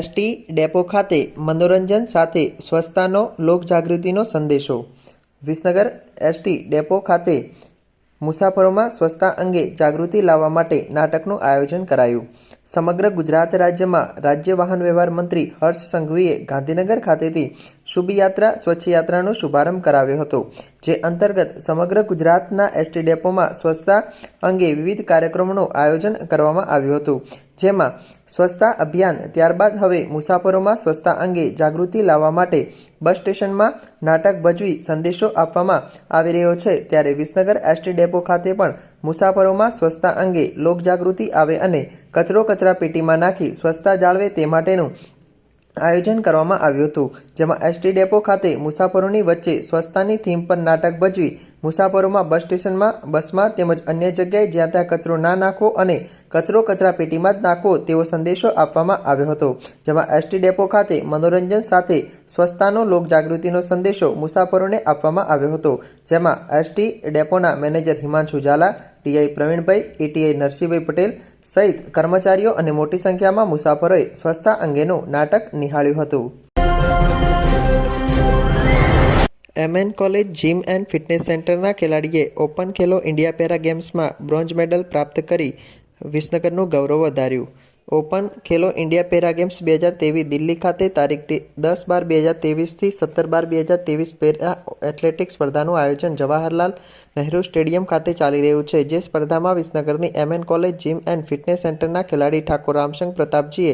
ST depot ખાતે મનોરંજન સાથે સ્વચ્છતાનો લોકજાગૃતિનો સંદેશો. વિસનગર એસટી ડેપો ખાતે મુસાફરોમાં સ્વચ્છતા અંગે જાગૃતિ લાવવા માટે નાટકનું આયોજન કરાયું. સમગ્ર ગુજરાત રાજ્યમાં રાજ્ય વાહન વ્યવહાર મંત્રી હર્ષ સંઘવીએ ગાંધીનગર ખાતેથી શુભ યાત્રા સ્વચ્છ યાત્રાનો શુભારંભ કરાવ્યો હતો, જે અંતર્ગત સમગ્ર ગુજરાતના એસટી ડેપોમાં સ્વચ્છતા અંગે વિવિધ કાર્યક્રમોનું આયોજન કરવામાં આવ્યું હતું. જેમાં સ્વચ્છતા અભિયાન, ત્યારબાદ હવે મુસાફરોમાં સ્વચ્છતા અંગે જાગૃતિ લાવવા માટે બસ સ્ટેશનમાં નાટક ભજવી સંદેશો આપવામાં આવી રહ્યો છે. ત્યારે વિસનગર એસટી ડેપો ખાતે પણ મુસાફરોમાં સ્વચ્છતા અંગે લોકજાગૃતિ આવે અને કચરો કચરા પેટીમાં નાખી સ્વચ્છતા જાળવે તે માટેનું આયોજન કરવામાં આવ્યું હતું, જેમાં એસટી ડેપો ખાતે મુસાફરોની વચ્ચે સ્વચ્છતાની થીમ પર નાટક ભજવી મુસાફરોમાં બસ સ્ટેશનમાં, બસમાં તેમજ અન્ય જગ્યાએ જ્યાં ત્યાં કચરો ના નાખવો અને કચરો કચરા પેટીમાં જ નાખવો તેવો સંદેશો આપવામાં આવ્યો હતો, જેમાં એસટી ડેપો ખાતે મનોરંજન સાથે સ્વચ્છતાનો લોકજાગૃતિનો સંદેશો મુસાફરોને આપવામાં આવ્યો હતો, જેમાં ST ડેપોના manager Himanshu Jhala TI Pravinbhai ATI Narsinhbhai Patel સહિત કર્મચારીઓ અને મોટી સંખ્યામાં મુસાફરોએ સ્વચ્છતા અંગેનું નાટક નિહાળ્યું હતું. MN college gym and fitness સેન્ટરના ખેલાડીએ ઓપન ખેલો ઇન્ડિયા પેરા ગેમ્સમાં બ્રોન્ઝ મેડલ પ્રાપ્ત કરી વિસનગરનું ગૌરવ વધાર્યું. Open Khelo India para games બે હજાર ત્રેવીસ દિલ્હી ખાતે તારીખ દસ બાર બે હજાર ત્રેવીસથી સત્તર બાર બે હજાર ત્રેવીસ પેરા એથ્લેટિક્સ સ્પર્ધાનું આયોજન જવાહરલાલ નહેરુ સ્ટેડિયમ ખાતે ચાલી રહ્યું છે, જે સ્પર્ધામાં વિસનગરની MN college, gym and fitness સેન્ટરના ખેલાડી ઠાકોર રામસંગ પ્રતાપજીએ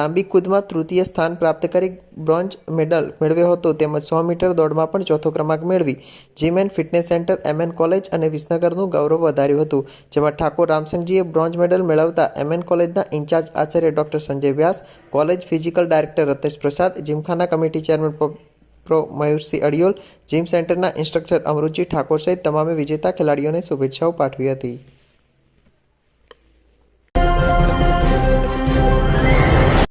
લાંબી કૂદમાં તૃતીય સ્થાન પ્રાપ્ત કરી બ્રોન્ઝ મેડલ મેળવ્યો હતો, તેમજ સો મીટર દોડમાં પણ ચોથો ક્રમાંક મેળવી. Gym and fitness center MN college અને વિસનગરનું ગૌરવ વધાર્યું હતું, જેમાં ઠાકોર રામસંગજીએ બ્રોન્ઝ મેડલ મેળવતા એમએન કોલેજના incharge Acharya doctor Sanjay Vyas, college physical director Ratesh Prasad, gymkhana committee chairman pro- Mayursinh Adiyol, gym સેન્ટરના ઇન્સ્ટ્રક્ટર અમૃતજી ઠાકોર સહિત તમામે વિજેતા ખેલાડીઓને શુભેચ્છાઓ પાઠવી હતી.